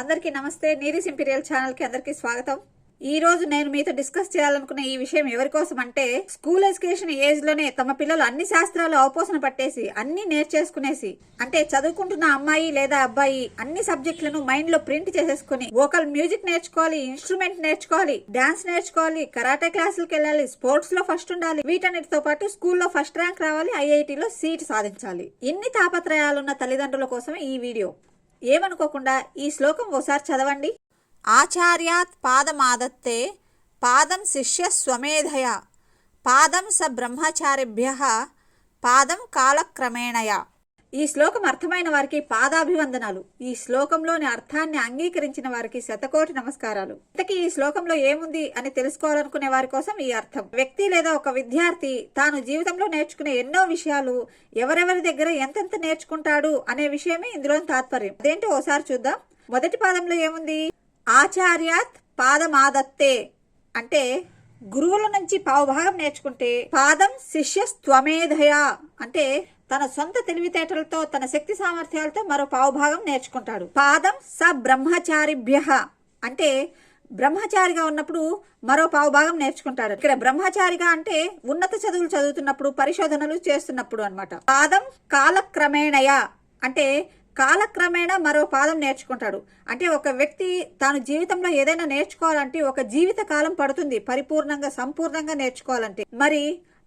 అందరికీ నమస్తే. నీరిస్ ఇంపీరియల్ ఛానల్కి అందరికీ స్వాగతం. ఈ రోజు నేను మీతో డిస్కస్ చేయాలనుకున్న ఈ విషయం ఎవరి కోసం అంటే స్కూల్ ఎడ్యుకేషన్ ఏజ్లోనే తమ పిల్లలు అన్ని శాస్త్రాలు అవపోసన పట్టేసి అన్ని నేర్చేసుకునేసి అంటే చదువుకుంటున్న అమ్మాయి లేదా అబ్బాయి అన్ని సబ్జెక్టులను మైండ్లో ప్రింట్ చేసేసుకుని వోకల్ మ్యూజిక్ నేర్చుకోవాలి ఇన్స్ట్రుమెంట్ నేర్చుకోవాలి డాన్స్ నేర్చుకోవాలి కరాటే క్లాసులకు వెళ్ళాలి స్పోర్ట్స్లో ఫస్ట్ ఉండాలి వీటన్నిటితో పాటు స్కూల్లో ఫస్ట్ ర్యాంక్ రావాలి ఐఐటిలో సీట్ సాధించాలి. ఇన్ని తాపత్రయాలున్న తల్లిదండ్రుల కోసమే ఈ వీడియో. ఏమనుకోకుండా ఈ శ్లోకం ఓసారి చదవండి. ఆచార్యాత్ పాదమాదత్తే పాదం శిష్య స్వమేధయ పాదం స బ్రహ్మచారిభ్య పాదం కాలక్రమేణయ. ఈ శ్లోకం అర్థమైన వారికి పాదాభివందనాలు. ఈ శ్లోకంలోని అర్థాన్ని అంగీకరించిన వారికి శతకోటి నమస్కారాలు. ఇంతకీ ఈ శ్లోకంలో ఏముంది అని తెలుసుకోవాలనుకునే వారి కోసం ఈ అర్థం. వ్యక్తి లేదా ఒక విద్యార్థి తాను జీవితంలో నేర్చుకునే ఎన్నో విషయాలు ఎవరెవరి దగ్గర ఎంతెంత నేర్చుకుంటాడు అనే విషయమే ఇందులోని తాత్పర్యం. అదేంటి ఓసారి చూద్దాం. మొదటి పాదంలో ఏముంది? ఆచార్యాత్ పాదమాదత్తే. అంటే గురువుల నుంచి పావుభాగం నేర్చుకుంటే పాదం శిష్య స్వమేధయ అంటే తన సొంత తెలివితేటలతో తన శక్తి సామర్థ్యాలతో మరో పావుభాగం నేర్చుకుంటాడు. పాదం స బ్రహ్మచారిభ్య అంటే బ్రహ్మచారిగా ఉన్నప్పుడు మరో పావుభాగం నేర్చుకుంటాడు. ఇక్కడ బ్రహ్మచారిగా అంటే ఉన్నత చదువులు చదువుతున్నప్పుడు పరిశోధనలు చేస్తున్నప్పుడు అనమాట పాదం కాలక్రమేణయ అంటే కాలక్రమేణా మరో పాదం నేర్చుకుంటాడు. అంటే ఒక వ్యక్తి తాను జీవితంలో ఏదైనా నేర్చుకోవాలంటే ఒక జీవిత కాలం పడుతుంది. పరిపూర్ణంగా సంపూర్ణంగా నేర్చుకోవాలంటే. మరి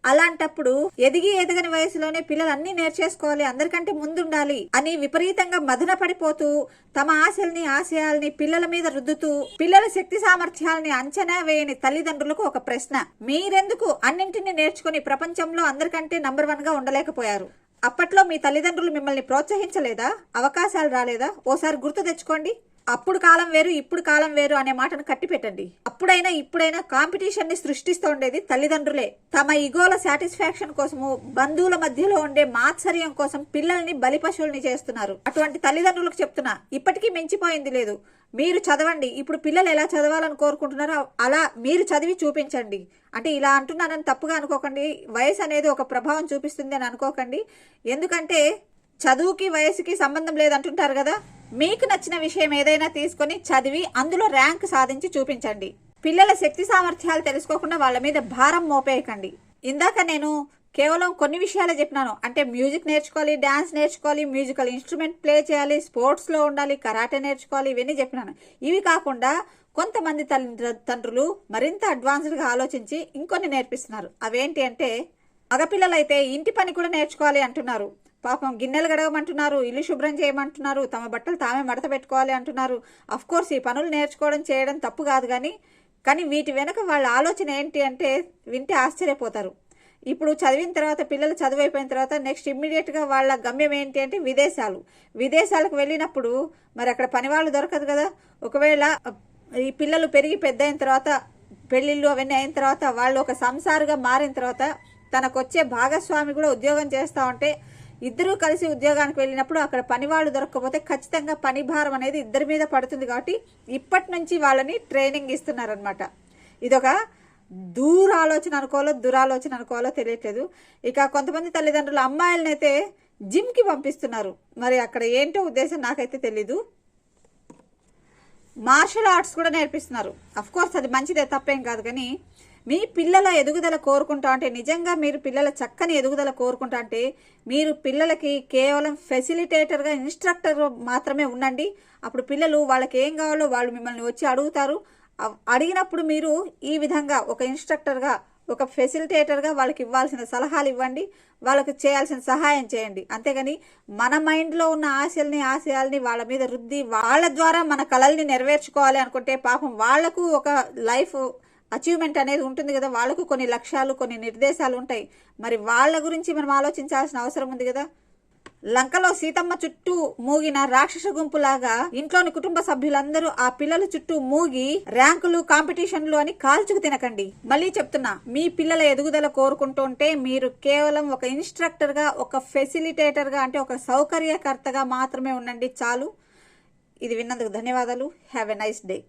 అలాంటప్పుడు ఎదిగి ఎదగని వయసులోనే పిల్లలు అన్ని నేర్చేసుకోవాలి అందరికంటే ముందుండాలి అని విపరీతంగా మదన పడిపోతూ తమ ఆశల్ని ఆశయాల్ని పిల్లల మీద రుద్దుతూ పిల్లల శక్తి సామర్థ్యాలని అంచనా వేయని తల్లిదండ్రులకు ఒక ప్రశ్న. మీరెందుకు అన్నింటినీ నేర్చుకుని ప్రపంచంలో అందరికంటే నంబర్ వన్గా ఉండలేకపోయారు? అప్పట్లో మీ తల్లిదండ్రులు మిమ్మల్ని ప్రోత్సహించలేదా? అవకాశాలు రాలేదా? ఓసారి గుర్తు తెచ్చుకోండి. అప్పుడు కాలం వేరు ఇప్పుడు కాలం వేరు అనే మాటను కట్టి పెట్టండి అప్పుడైనా ఇప్పుడైనా కాంపిటీషన్ని సృష్టిస్తూ ఉండేది తల్లిదండ్రులే. తమ ఇగోల సాటిస్ఫాక్షన్ కోసము బంధువుల మధ్యలో ఉండే మాత్సర్యం కోసం పిల్లల్ని బలి పశువుల్ని చేస్తున్నారు. అటువంటి తల్లిదండ్రులకు చెప్తున్నా ఇప్పటికీ మించిపోయింది లేదు. మీరు చదవండి. ఇప్పుడు పిల్లలు ఎలా చదవాలని కోరుకుంటున్నారో అలా మీరు చదివి చూపించండి. అంటే ఇలా అంటున్నానని తప్పుగా అనుకోకండి. వయసు అనేది ఒక ప్రభావం చూపిస్తుంది అని అనుకోకండి. ఎందుకంటే చదువుకి వయసుకి సంబంధం లేదంటుంటారు కదా? మీకు నచ్చిన విషయం ఏదైనా తీసుకొని చదివి అందులో ర్యాంక్ సాధించి చూపించండి. పిల్లల శక్తి సామర్థ్యాలు తెలుసుకోకుండా వాళ్ళ మీద భారం మోపేయకండి. ఇందాక నేను కేవలం కొన్ని విషయాలే చెప్పినాను. అంటే మ్యూజిక్ నేర్చుకోవాలి డాన్స్ నేర్చుకోవాలి మ్యూజికల్ ఇన్స్ట్రుమెంట్ ప్లే చేయాలి స్పోర్ట్స్లో ఉండాలి కరాటే నేర్చుకోవాలి ఇవన్నీ చెప్పినాను. ఇవి కాకుండా కొంతమంది తల్లి తండ్రులు మరింత అడ్వాన్స్డ్గా ఆలోచించి ఇంకొన్ని నేర్పిస్తున్నారు. అవేంటి అంటే మగపిల్లలైతే ఇంటి పని కూడా నేర్చుకోవాలి అంటున్నారు. పాపం గిన్నెలు గడవమంటున్నారు ఇల్లు శుభ్రం చేయమంటున్నారు తమ బట్టలు తామే మడత పెట్టుకోవాలి అంటున్నారు. కోర్స్ ఈ పనులు నేర్చుకోవడం చేయడం తప్పు కాదు కానీ కానీ వీటి వెనుక వాళ్ళ ఆలోచన ఏంటి అంటే వింటే ఆశ్చర్యపోతారు. ఇప్పుడు చదివిన తర్వాత పిల్లలు చదువు అయిపోయిన తర్వాత నెక్స్ట్ ఇమ్మీడియట్గా వాళ్ళ గమ్యం ఏంటి అంటే విదేశాలు. విదేశాలకు వెళ్ళినప్పుడు మరి అక్కడ పని వాళ్ళు దొరకదు కదా. ఒకవేళ ఈ పిల్లలు పెరిగి పెద్ద అయిన తర్వాత పెళ్ళిళ్ళు అవన్నీ అయిన తర్వాత వాళ్ళు ఒక సంసారుగా మారిన తర్వాత తనకొచ్చే భాగస్వామి కూడా ఉద్యోగం చేస్తూ ఉంటే ఇద్దరూ కలిసి ఉద్యోగానికి వెళ్ళినప్పుడు అక్కడ పని వాళ్ళు దొరకకపోతే ఖచ్చితంగా పని భారం అనేది ఇద్దరి మీద పడుతుంది కాబట్టి ఇప్పటి నుంచి వాళ్ళని ట్రైనింగ్ ఇస్తున్నారనమాట ఇదొక దూర ఆలోచన అనుకోవాలో దురాలోచన అనుకోవాలో తెలియట్లేదు. ఇక కొంతమంది తల్లిదండ్రులు అమ్మాయిలనైతే జిమ్కి పంపిస్తున్నారు. మరి అక్కడ ఏంటో ఉద్దేశం నాకైతే తెలీదు. మార్షల్ ఆర్ట్స్ కూడా నేర్పిస్తున్నారు. అఫ్ కోర్స్ అది మంచిదే తప్పేం కాదు. కానీ మీ పిల్లల ఎదుగుదల కోరుకుంటా అంటే నిజంగా మీరు పిల్లల చక్కని ఎదుగుదల కోరుకుంటా అంటే మీరు పిల్లలకి కేవలం ఫెసిలిటేటర్గా ఇన్స్ట్రక్టర్ మాత్రమే ఉండండి. అప్పుడు పిల్లలు వాళ్ళకి ఏం కావాలో వాళ్ళు మిమ్మల్ని వచ్చి అడుగుతారు. అడిగినప్పుడు మీరు ఈ విధంగా ఒక ఇన్స్ట్రక్టర్గా ఒక ఫెసిలిటేటర్గా వాళ్ళకి ఇవ్వాల్సిన సలహాలు ఇవ్వండి. వాళ్ళకు చేయాల్సిన సహాయం చేయండి. అంతేగాని మన మైండ్లో ఉన్న ఆశల్ని ఆశయాల్ని వాళ్ళ మీద రుద్ది వాళ్ళ ద్వారా మన కళల్ని నెరవేర్చుకోవాలి అనుకుంటే పాపం వాళ్ళకు ఒక లైఫ్ అచీవ్మెంట్ అనేది ఉంటుంది కదా. వాళ్ళకు కొన్ని లక్ష్యాలు కొన్ని నిర్దేశాలు ఉంటాయి. మరి వాళ్ళ గురించి మనం ఆలోచించాల్సిన అవసరం ఉంది కదా. లంకలో సీతమ్మ చుట్టూ మూగిన రాక్షస గుంపులాగా ఇంట్లోని కుటుంబ సభ్యులందరూ ఆ పిల్లల చుట్టూ మూగి ర్యాంకులు కాంపిటీషన్లు అని కాల్చుకు తినకండి. మళ్ళీ చెప్తున్నా మీ పిల్లల ఎదుగుదల కోరుకుంటుంటే మీరు కేవలం ఒక ఇన్స్ట్రక్టర్గా ఒక ఫెసిలిటేటర్గా అంటే ఒక సౌకర్యకర్తగా మాత్రమే ఉండండి చాలు. ఇది విన్నందుకు ధన్యవాదాలు. Have a nice day